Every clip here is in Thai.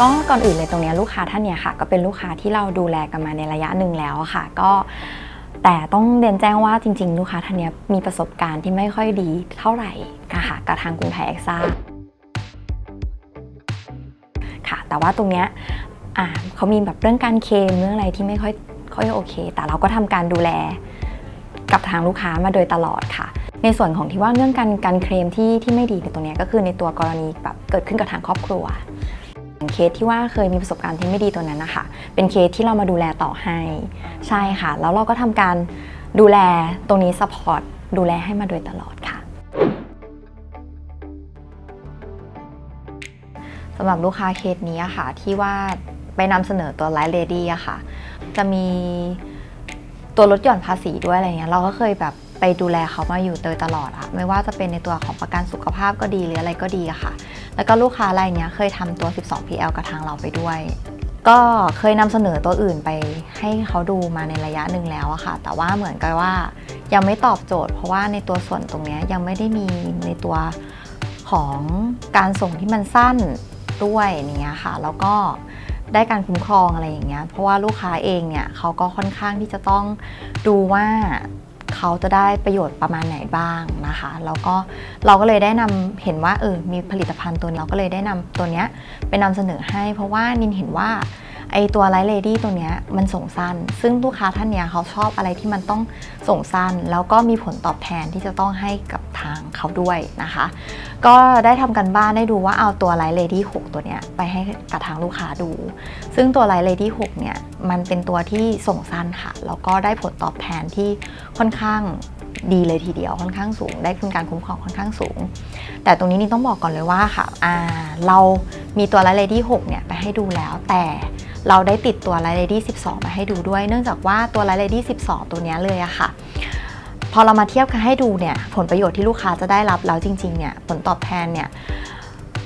ก็ก่อนอื่นเลยตรงนี้ลูกค้าท่านเนี้ยค่ะ ก็เป็นลูกค้าที่เราดูแลกันมาในระยะหนึ่งแล้วค่ะ ก็แต่ต้องเรียนแจ้งว่าจริง ๆ ลูกค้าท่านเนี้ยมีประสบการณ์ที่ไม่ค่อยดีเท่าไหร่ค่ะกับทางกรุงไทยเอ็กซ่าค่ะ แต่ว่าตรงเนี้ยเขามีแบบเรื่องการเคลมเรื่องอะไรที่ไม่ค่อยค่อยโอเค แต่เราก็ทำการดูแลกับทางลูกค้ามาโดยตลอดค่ะ ในส่วนของที่ว่าเรื่องการการเคลมที่ที่ไม่ดีในตรงนี้ก็คือในตัวกรณีแบบเกิดขึ้นกับทางครอบครัว เคสที่ว่าเคยมีประสบการณ์ที่ไม่ดีตัวนั้นนะคะ เป็นเคสที่เรามาดูแลต่อให้ใช่ค่ะ แล้วเราก็ทำการดูแลตรงนี้สปอร์ตดูแลให้มาโดยตลอดค่ะสำหรับลูกค้าเคสนี้อะค่ะ ที่ว่าไปนำเสนอตัวไลท์เลดี้อะค่ะ จะมีตัวลดหย่อนภาษีด้วยอะไรเงี้ยเราก็เคยแบบไปดูแลเขามาอยู่โดยตลอดอะไม่ว่าจะเป็นในตัวของประกันสุขภาพก็ดีหรืออะไรก็ดีอะค่ะ แล้วก็ลูกค้ารายเนี้ยเคยทำตัว 12 PL กับทางเราไปด้วย ก็เคยนำเสนอตัวอื่นไปให้เขาดูมาในระยะหนึ่งแล้วอะค่ะ แต่ว่าเหมือนกับว่ายังไม่ตอบโจทย์ เพราะว่าในตัวส่วนตรงนี้ยังไม่ได้มีในตัวของการส่งที่มันสั้นด้วยเงี้ยค่ะ แล้วก็ได้การคุ้มครองอะไรอย่างเงี้ย เพราะว่าลูกค้าเองเนี่ยเขาก็ค่อนข้างที่จะต้องดูว่า เขาจะได้ประโยชน์ประมาณไหนบ้างนะคะแล้วก็เราก็เลยได้นำเห็นว่าเออมีผลิตภัณฑ์ตัวเราก็เลยได้นำตัวเนี้ยไปนำเสนอให้ เพราะว่านินเห็นว่าไอตัวไลท์เลดี้ตัวเนี้ยมันส่งสั้น ซึ่งลูกค้าท่านเนี้ยเขาชอบอะไรที่มันต้องส่งสั้น แล้วก็มีผลตอบแทนที่จะต้องให้กับทางเขาด้วยนะคะ ก็ได้ทำกันบ้านได้ดูว่าเอาตัวไลท์เลดี้6ตัวเนี้ยไปให้กับทางลูกค้าดู ซึ่งตัวไลท์เลดี้6เนี่ยมันเป็นตัวที่ส่งสั้นค่ะ แล้วก็ได้ผลตอบแทนที่ค่อนข้างดีเลยทีเดียวค่อนข้างสูง ได้คุณการคุ้มครองค่อนข้างสูง แต่ตรงนี้นี่ต้องบอกก่อนเลยว่าค่ะอ่าเรามีตัวไลท์เลดี้6เนี่ยไปให้ดูแล้วแต่เราได้ติดตัวไลท์เลดี้12 มาให้ดูด้วย เนื่องจากว่าตัวไลท์เลดี้12 ตัวเนี้ยเลยอะค่ะ พอเรามาเทียบกันให้ดูเนี่ยผลประโยชน์ที่ลูกค้าจะได้รับแล้วจริงๆเนี่ยผลตอบแทนเนี่ย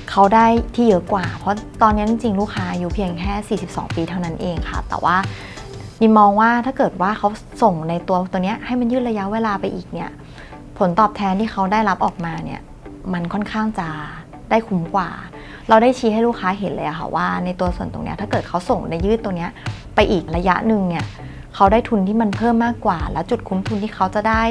เขาได้ที่เยอะกว่า เพราะตอนนี้จริงๆลูกค้าอายุเพียงแค่ 42 ปีเท่านั้นเองค่ะ แต่ว่านิมมองว่าถ้าเกิดว่าเขาส่งในตัวตัวเนี้ยให้มันยืดระยะเวลาไปอีกเนี่ยผลตอบแทนที่เขาได้รับออกมาเนี่ยมันค่อนข้างจะได้คุ้มกว่า เราได้ชี้ให้ลูกค้าเห็นเลยค่ะว่าในตัวส่วนตรงเนี้ยถ้าเกิดเขาส่งในยืดตัวเนี้ยไปอีกระยะหนึ่งเนี่ย เขาได้ทุนที่มันเพิ่มมากกว่า และจุดคุ้มทุนที่เขาจะได้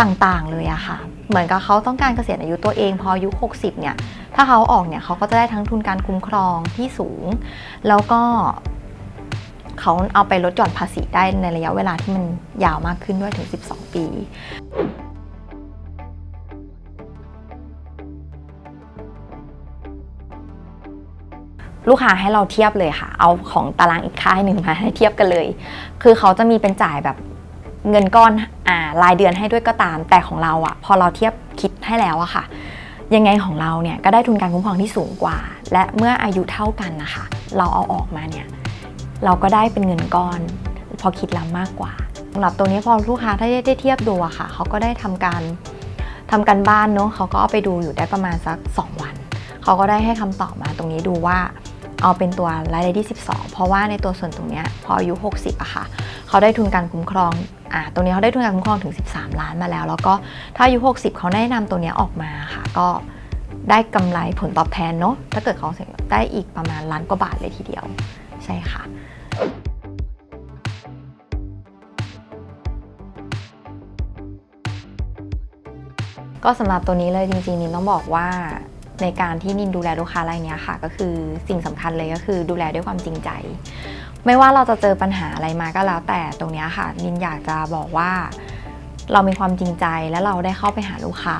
ต่างๆ เลยอะค่ะ เหมือนกับเขาต้องการเกษียณอายุตัวเองพออายุ 60 เนี่ย ถ้าเขาออกเนี่ยเขาก็จะได้ทั้งทุนการคุ้มครองที่สูง แล้วก็เขาเอาไปลดหย่อนภาษีได้ในระยะเวลาที่มันยาวมากขึ้นด้วยถึง 12 ปี ลูกค้าให้เราเทียบเลยค่ะ เอาของตารางอีกค่ายหนึ่งมาให้เทียบกันเลย คือเขาจะมีเป็นจ่ายแบบเงินก้อนอ่ารายเดือนให้ด้วยก็ตาม แต่ของเราอะพอเราเทียบคิดให้แล้วอะค่ะ ยังไงของเราเนี่ยก็ได้ทุนการคุ้มครองที่สูงกว่า และเมื่ออายุเท่ากันนะคะ เราเอาออกมาเนี่ยเราก็ได้เป็นเงินก้อน พอคิดแล้วมากกว่าสำหรับตัวนี้พอลูกค้าถ้าได้เทียบดูอะค่ะ เขาก็ได้ทำการทำการบ้านเนาะเขาก็เอาไปดูอยู่ได้ประมาณสัก 2 วัน เขาก็ได้ให้คำตอบมาตรงนี้ดูว่า เอาเป็นตัวรายได้ที่ 12 เพราะว่าในตัวส่วนตรงนี้พออายุ 60อะค่ะ เขาได้ทุนการคุ้มครองอ่าตรงนี้เขาได้ทุนการคุ้มครองถึง 13 ล้านมาแล้ว แล้วก็ถ้าอายุ 60 เขาได้นำตัวนี้ออกมาค่ะ ก็ได้กำไรผลตอบแทนเนาะถ้าเกิดเขาเสร็จได้อีกประมาณล้านกว่าบาทเลยทีเดียว ใช่ค่ะก็สำหรับตัวนี้เลยจริงๆนินต้องบอกว่า ในการที่นินดูแลลูกค้ารายเนี้ยค่ะ ก็คือสิ่งสำคัญเลยก็คือดูแลด้วยความจริงใจ ไม่ว่าเราจะเจอปัญหาอะไรมาก็แล้วแต่ตรงนี้ค่ะ นินอยากจะบอกว่า เรามีความจริงใจและเราได้เข้าไปหาลูกค้า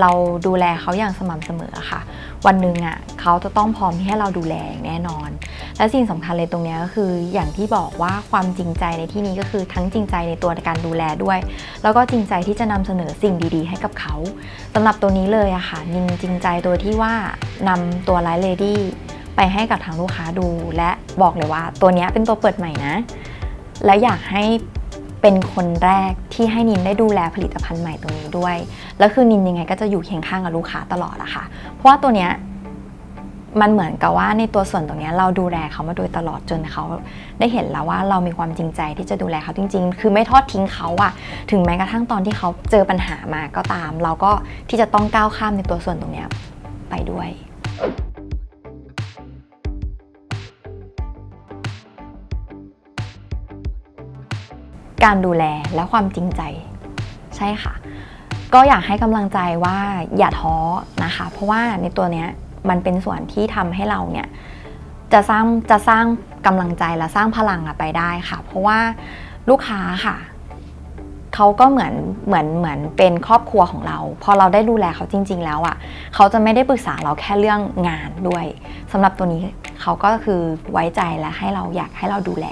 เราดูแลเขาอย่างสม่ำเสมอค่ะ วันหนึ่งอะเขาจะต้องพร้อมที่ให้เราดูแลแน่นอน และสิ่งสำคัญเลยตรงเนี้ยก็คืออย่างที่บอกว่าความจริงใจในที่นี้ก็คือทั้งจริงใจในตัวการดูแลด้วย แล้วก็จริงใจที่จะนำเสนอสิ่งดีๆ ให้กับเขาสำหรับตัวนี้เลยอะค่ะนินจริงใจโดยที่ว่านำตัวไลท์เลดี้ไปให้กับทางลูกค้าดู และบอกเลยว่าตัวนี้เป็นตัวเปิดใหม่นะ และอยากให้ เป็นคนแรกที่ให้นินได้ดูแลผลิตภัณฑ์ใหม่ตัวนี้ด้วย แล้วคือนินยังไงก็จะอยู่เคียงข้างกับลูกค้าตลอดอะค่ะ เพราะว่าตัวเนี้ยมันเหมือนกับว่าในตัวส่วนตรงเนี้ยเราดูแลเขามาโดยตลอดจนเขาได้เห็นแล้วว่าเรามีความจริงใจที่จะดูแลเขาจริง ๆ คือไม่ทอดทิ้งเขาอะถึงแม้กระทั่งตอนที่เขาเจอปัญหามาก็ตาม เราก็ที่จะต้องก้าวข้ามในตัวส่วนตรงเนี้ยไปด้วย การดูแลและความจริงใจ ใช่ค่ะ ก็อยากให้กำลังใจว่าอย่าท้อนะคะ เพราะว่าในตัวเนี้ยมันเป็นส่วนที่ทำให้เราเนี่ยจะสร้างจะสร้างกำลังใจและสร้างพลังอะไปได้ค่ะ เพราะว่าลูกค้าค่ะเขาก็เหมือนเหมือนเหมือนเป็นครอบครัวของเรา พอเราได้ดูแลเขาจริง ๆ แล้วอะ่ะเขาจะไม่ได้ปรึกษาเราแค่เรื่องงานด้วยสำหรับตัวนี้เขาก็คือไว้ใจและให้เราอยากให้เราดูแล